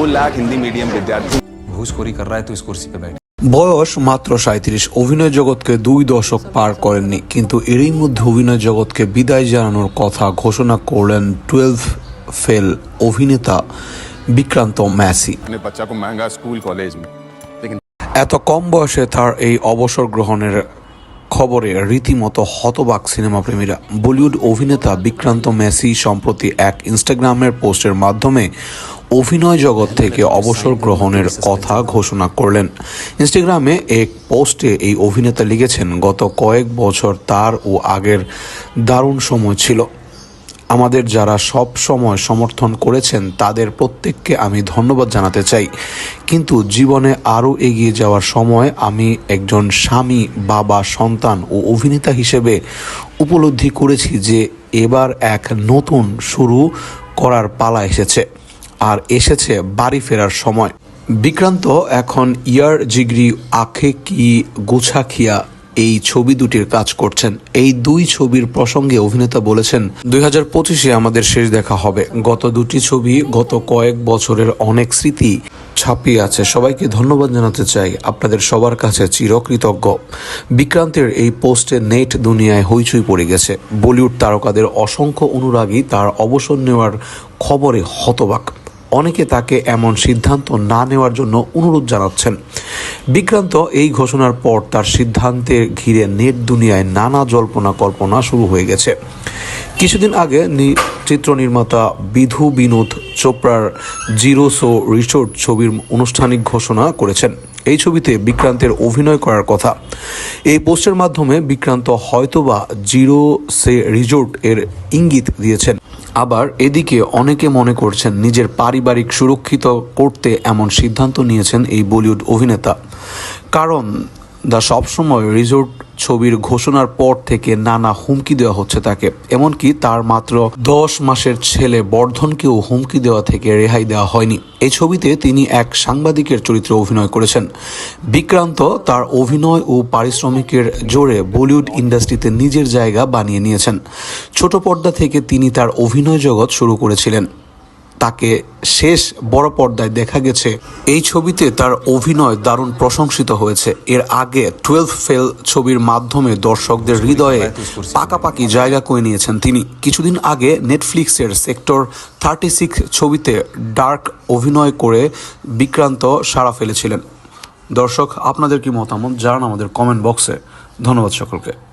दो लाख हिंदी मीडियम विद्यार्थी घूसखोरी कर रहा है तो इस कुर्सी पे बैठ বয়স মাত্র সাঁত্রিশ অভিনয় জগৎকে দুই দশক পার করেননি কিন্তু এরই মধ্যে অভিনয় জগৎকে বিদায় জানানোর কথা ঘোষণা করলেন টুয়েলভ ফেল অভিনেতা বিক্রান্ত ম্যাসি अपने बच्चा को महंगा स्कूल कॉलेज में लेकिन এত কম বয়সে তার এই অবসর গ্রহণের খবরে রীতিমতো হতবাক সিনেমা প্রেমীরা বলিউড অভিনেতা বিক্রান্ত মেসি সম্প্রতি এক ইনস্টাগ্রামের পোস্টের মাধ্যমে অভিনয় জগৎ থেকে অবসর গ্রহণের কথা ঘোষণা করলেন। ইনস্টাগ্রামে এক পোস্টে এই অভিনেতা লিখেছেন গত কয়েক বছর তার ও আগের দারুণ সময় ছিল। আমাদের যারা সব সময় সমর্থন করেছেন তাদের প্রত্যেককে আমি ধন্যবাদ জানাতে চাই। কিন্তু জীবনে আরও এগিয়ে যাওয়ার সময় আমি একজন স্বামী বাবা সন্তান ও অভিনেতা হিসেবে উপলব্ধি করেছি যে এবার এক নতুন শুরু করার পালা এসেছে। আর এসেছে বাড়ি ফেরার সময়। বিক্রান্ত এখন ইয়ার জিগরি, আখে কি, গুছাখিয়া এই ছবি দুটির কাজ করছেন। এই দুই ছবির প্রসঙ্গে অভিনেতা বলেছেন, দুই হাজার পঁচিশে আমাদের শেষ দেখা হবে। গত দুটি ছবি গত কয়েক বছরের অনেক স্মৃতি ছাপিয়ে আছে। সবাইকে ধন্যবাদ জানাতে চাই। আপনাদের সবার কাছে চিরকৃতজ্ঞ। বিক্রান্তের এই পোস্টে নেট দুনিয়ায় হইচই পড়ে গেছে। বলিউড তারকাদের অসংখ্য অনুরাগী তার অবসর নেওয়ার খবরে হতবাক। অনেকে তাকে এমন সিদ্ধান্ত না নেওয়ার জন্য অনুরোধ জানাচ্ছেন। বিক্রান্ত এই ঘোষণার পর তার সিদ্ধান্তে ঘিরে নেট দুনিয়ায় নানা জল্পনা কল্পনা শুরু হয়ে গেছে। কিছুদিন আগে চিত্র নির্মাতা বিধু বিনোদ চোপড়ার জিরো সো রিসোর্ট ছবির আনুষ্ঠানিক ঘোষণা করেছেন। এই ছবিতে বিক্রান্তের অভিনয় করার কথা। এই পোস্টের মাধ্যমে বিক্রান্ত হয়তোবা জিরো সে রিজোর্ট এর ইঙ্গিত দিয়েছেন। আবার এদিকে অনেকে মনে করছেন নিজের পারিবারিক সুরক্ষিত করতে এমন সিদ্ধান্ত নিয়েছেন এই বলিউড অভিনেতা। কারণ দা সবসময় রিজোর্ট ছবির ঘোষণার পর থেকে নানা হুমকি দেওয়া হচ্ছে তাকে। এমনকি তার মাত্র দশ মাসের ছেলে বর্ধনকেও হুমকি দেওয়া থেকে রেহাই দেওয়া হয়নি। এই ছবিতে তিনি এক সাংবাদিকের চরিত্রে অভিনয় করেছেন। বিক্রান্ত তার অভিনয় ও পারিশ্রমিকের জোরে বলিউড ইন্ডাস্ট্রিতে নিজের জায়গা বানিয়ে নিয়েছেন। ছোট পর্দা থেকে তিনি তার অভিনয় জগৎ শুরু করেছিলেন। তাকে শেষ বড় পর্দায় দেখা গেছে। এই ছবিতে তার অভিনয় দারুণ প্রশংসিত হয়েছে। এর আগে টুয়েলভ ফেল ছবির মাধ্যমে দর্শকদের হৃদয়ে পাকাপাকি জায়গা করে নিয়েছেন তিনি। কিছুদিন আগে নেটফ্লিক্সের সেক্টর থার্টি সিক্স ছবিতে ডার্ক অভিনয় করে বিক্রান্ত সাড়া ফেলেছিলেন। দর্শক, আপনাদের কি মতামত? জানান আমাদের কমেন্ট বক্সে। ধন্যবাদ সকলকে।